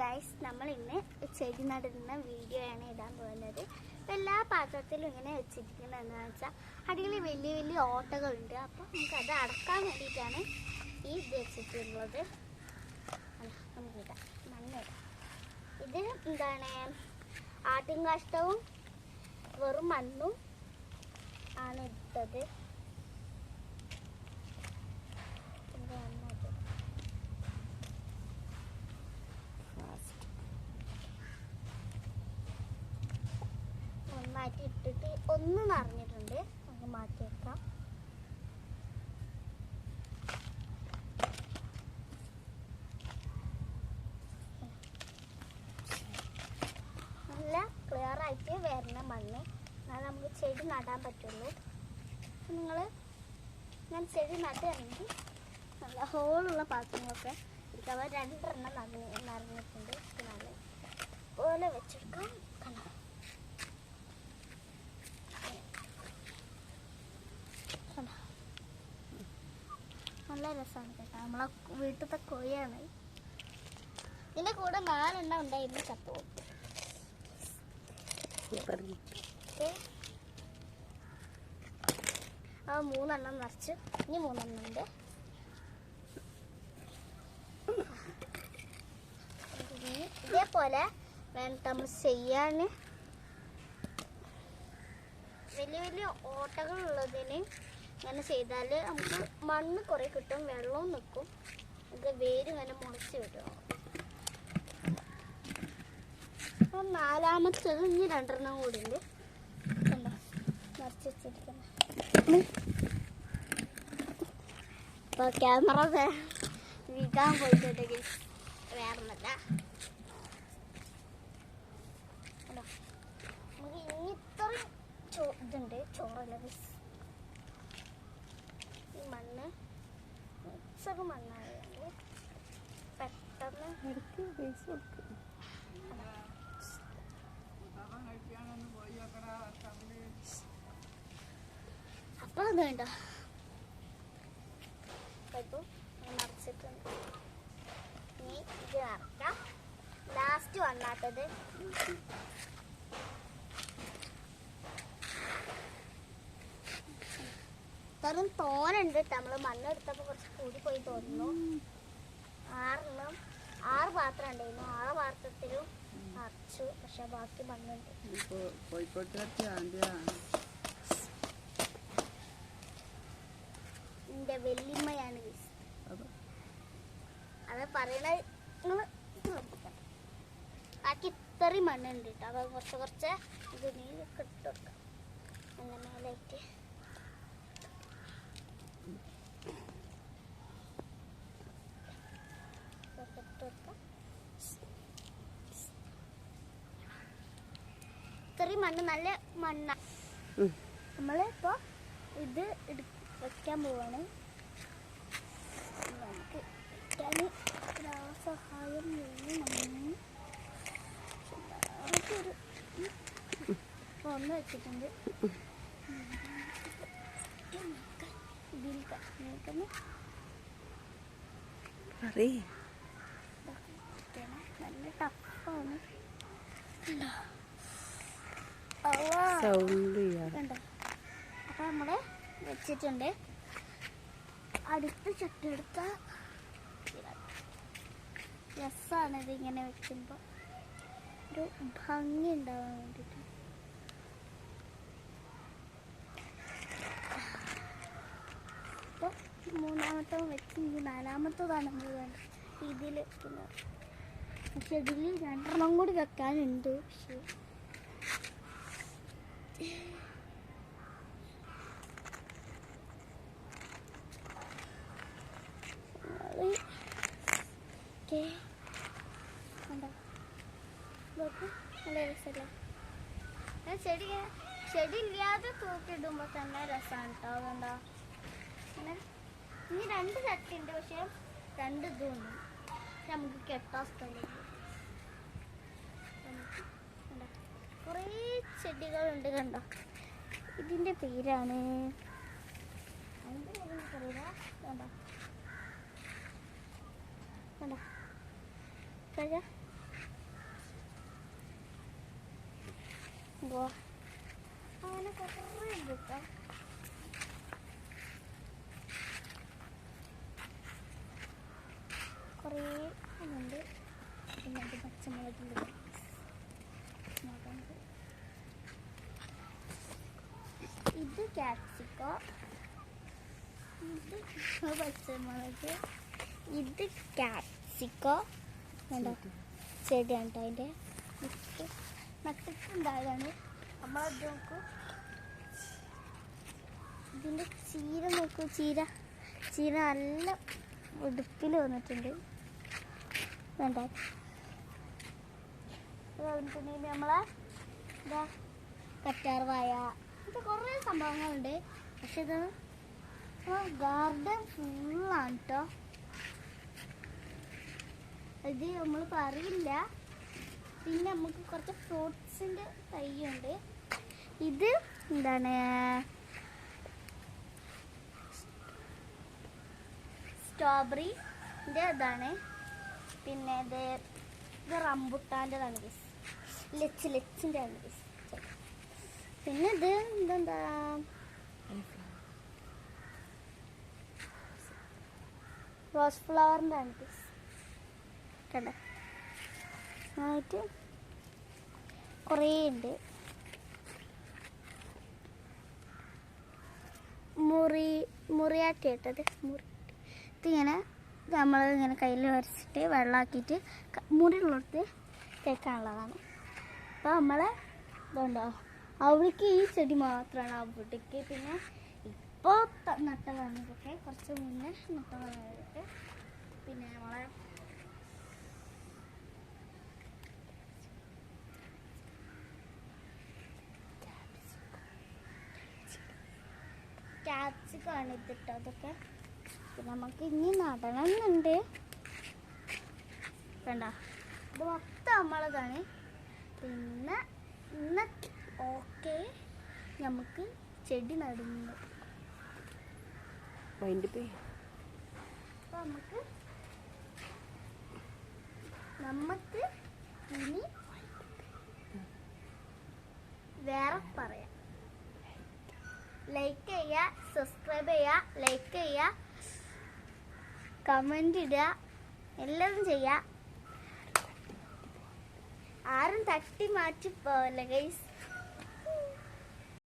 Guys നമ്മൾ ഇന്ന് ചെടി നടുന്ന വീഡിയോ ആണ് ഇടാൻ പോകുന്നത്. എല്ലാ പാത്രത്തിലും ഇങ്ങനെ വെച്ചിരിക്കുന്നത് എന്താണെന്ന് വെച്ചാൽ അടിയിൽ വലിയ വലിയ ഓട്ടകളുണ്ട്. അപ്പോൾ നമുക്ക് അത് അടക്കാൻ വേണ്ടിയിട്ടാണ് ഈ ഇത് വെച്ചിട്ടുള്ളത്. നമുക്കിടാം മണ്ണിടാം ഇത് എന്താണ്? ആട്ടിൻ കാഷ്ടവും വെറും മണ്ണും ആണ് ഇട്ടത്. നന്നായിട്ട് ഇട്ടിട്ട് ഒന്ന് നിറഞ്ഞിട്ടുണ്ട്. നമുക്ക് മാറ്റി വെക്കാം നല്ല ക്ലിയർ ആയിട്ട് വരണ മണ്ണ്. എന്നാൽ നമുക്ക് ചെടി നടാൻ പറ്റുള്ളൂ. നിങ്ങൾ ഞാൻ ചെടി നടുകയാണെങ്കിൽ നല്ല ഹോളുള്ള പാത്രങ്ങളൊക്കെ എടുക്കാം രണ്ടെണ്ണം നിറഞ്ഞ് നിറഞ്ഞിട്ടുണ്ട്. നല്ല പോലെ വെച്ചെടുക്കാം. കണ്ടോ? നല്ല രസമാണ് കേട്ടോ. നമ്മളെ വീട്ടിലത്തെ കൊയ്യാണ് ഇതിന്റെ കൂടെ നാലെണ്ണം ഉണ്ടായിരുന്നു ഓക്കെ ആ മൂന്നെണ്ണം നിറച്ച് ഇനി മൂന്നെണ്ണം ഉണ്ട്. ഇതേപോലെ വേണം നമ്മൾ ചെയ്യാൻ വലിയ വലിയ ഓട്ടകൾ ഇങ്ങനെ ചെയ്താൽ നമുക്ക് മണ്ണ് കുറേ കിട്ടും വെള്ളവും നിൽക്കും അത് വേര് ഇങ്ങനെ മുളച്ച് വരും അപ്പം നാലാമത്തത് ഇനി രണ്ടെണ്ണം കൂടി ഉണ്ട്. കണ്ടോ? നിറച്ച് വെച്ചിരിക്കുന്നത് ക്യാമറ വീക്കാൻ പോയിട്ടുണ്ടെങ്കിൽ വേറൊന്നല്ല. നമുക്ക് ഇനി ഇത്രയും ചോ ഇതുണ്ട്. ചോറല്ല മണ്ണ്. മിക്സൊക്കെ മണ്ണായതുകൊണ്ട് പെട്ടെന്ന് എടുക്ക് പൈസ കൊടുക്ക് അപ്പം അത് വേണ്ട. ഇപ്പം നിറച്ചിട്ടുണ്ട് ഇനി ഇത് നിറക്കാം ലാസ്റ്റ് വന്നാത്തത് വെറും തോനുണ്ട് നമ്മൾ മണ്ണെടുത്തപ്പോൾ കുറച്ച് കൂടി പോയി തോന്നുന്നു. ആറെണ്ണം. ആറ് പാത്രം ഉണ്ടായിരുന്നു ആറ് പാത്രത്തിലും അറച്ചു പക്ഷെ ബാക്കി മണ്ണുണ്ട്. എന്റെ വെല്ലിമ്മയാണ് അത്. പറയണത് നിങ്ങൾ ശ്രദ്ധിക്കണം. ബാക്കി ഇത്രയും മണ്ണുണ്ട് കേട്ടോ അപ്പോൾ കുറച്ച് കുറച്ച് ഇത് നീ കിട്ടും അങ്ങനെ മേലായിട്ട് ഇത്രയും മണ്ണ് നല്ല മണ്ണ. നമ്മൾ ഇത് വെക്കാൻ പോവാണ്. നമുക്ക് സഹായം ഒന്ന് വെച്ചിട്ടുണ്ട്. നല്ല ടഫാണ്. ഉണ്ടോ അപ്പൊ നമ്മൾ വെച്ചിട്ടുണ്ട്. അടുത്ത ചുട്ടെടുത്ത രസമാണ് ഇതിങ്ങനെ വെക്കുമ്പോൾ ഒരു ഭംഗി ഉണ്ടാവാൻ വേണ്ടിയിട്ട് അപ്പോൾ മൂന്നാമത്തെ വെച്ച് ഇനി നാലാമത്തതാണ് നമ്മൾ വേണ്ടത് ഇതിൽ വെക്കുന്നത്. പക്ഷെ ഇതിൽ രണ്ടെണ്ണം കൂടി വെക്കാനുണ്ട്. പക്ഷേ ഓക്കേ. കണ്ടോ? നോക്ക്. നല്ല ഞാൻ ചെടി ചെടി ഇല്ലാതെ തൂക്കിയിടുമ്പോൾ തന്നെ രസമാണ് കേട്ടോ ഇനി രണ്ട് ചട്ടി ഉണ്ട് പക്ഷെ രണ്ട് ഇതുണ്ട് നമുക്ക് കെട്ടാൻ കുറേ ചെടികളുണ്ട് കണ്ടോ. ഇതിന്റെ പേരാണ്. കണ്ടോ. കണ്ടോ. കഴ അങ്ങനെ കുറേ ഉണ്ട് കേട്ടോ. ഇത് പച്ചമുളക് ക്യാപ്സിക്കോ കണ്ടോ അതിന്റെ വിത്ത് നട്ടിട്ടുണ്ടായതാണ് നമ്മളത് നോക്കൂ ഇതിന്റെ ചീര നോക്കൂ ചീര ചീര നല്ല ഉടുപ്പിൽ വന്നിട്ടുണ്ട് വേണ്ട അതുകൊണ്ടിട്ടുണ്ടെങ്കിൽ നമ്മളെ ഇതാ. കറ്റാർവായ ഇത് കുറേ സംഭവങ്ങളുണ്ട്. പക്ഷെ ഇത് ഗാർഡൻ ഫുള്ളാണ് കേട്ടോ ഇത് നമ്മൾ പറയില്ല. പിന്നെ നമുക്ക് കുറച്ച് ഫ്രൂട്ട്സിന്റെ തൈയുണ്ട്. ഇത് എന്താണ്? സ്ട്രോബെറിന്റെ ഇതാണ്. പിന്നെ ഇത് ഇത് റംബുട്ടാന്റെതാണ് ലെച്ച് ലച്ച് ലച്ചിന്റെ ആണ് പിന്നെ ഇത് ഇതെന്താ? റോസ് ഫ്ലവറിന്റെ ആണ് കണ്ട? ആയിട്ട് കുറേ ഉണ്ട്. മുറി മുറിയാട്ടി ഇട്ടത് മുറി. ഇതിങ്ങനെ നമ്മൾ ഇങ്ങനെ കയ്യിൽ വരച്ചിട്ട് വെള്ളമാക്കിയിട്ട് മുറിയുള്ളിടത്ത് തേക്കാനുള്ളതാണ്. അപ്പോൾ നമ്മൾ ഇതുണ്ടോ? അവിടേക്ക് ഈ ചെടി മാത്രമാണ് അവിടേക്ക് പിന്നെ ഇപ്പോൾ നട്ടതാണ് ഇതൊക്കെ കുറച്ച് മുന്നേ നട്ടതാണ് ഇതൊക്കെ പിന്നെ നമ്മളെ ക്യാപ്സിക്കാണ് ഇതിട്ടോ അതൊക്കെ. നമുക്ക് ഇനി നടണം നടണമെന്നുണ്ട് വേണ്ട ഇത് മൊത്തം നമ്മളതാണ്. പിന്നെ ഇന്ന് ഓക്കെ. നമുക്ക് ചെടി നടുന്നത്. നമുക്ക് നമുക്ക് ഇനി വേറെ പറയാം. ലൈക്ക് ചെയ്യുക സബ്സ്ക്രൈബ് ചെയ്യുക ലൈക്ക് ചെയ്യുക കമന്റ് ഇടുക എല്ലാം ചെയ്യുക ആരും തട്ടി മാറ്റി പോവല്ലേ ഗൈസ്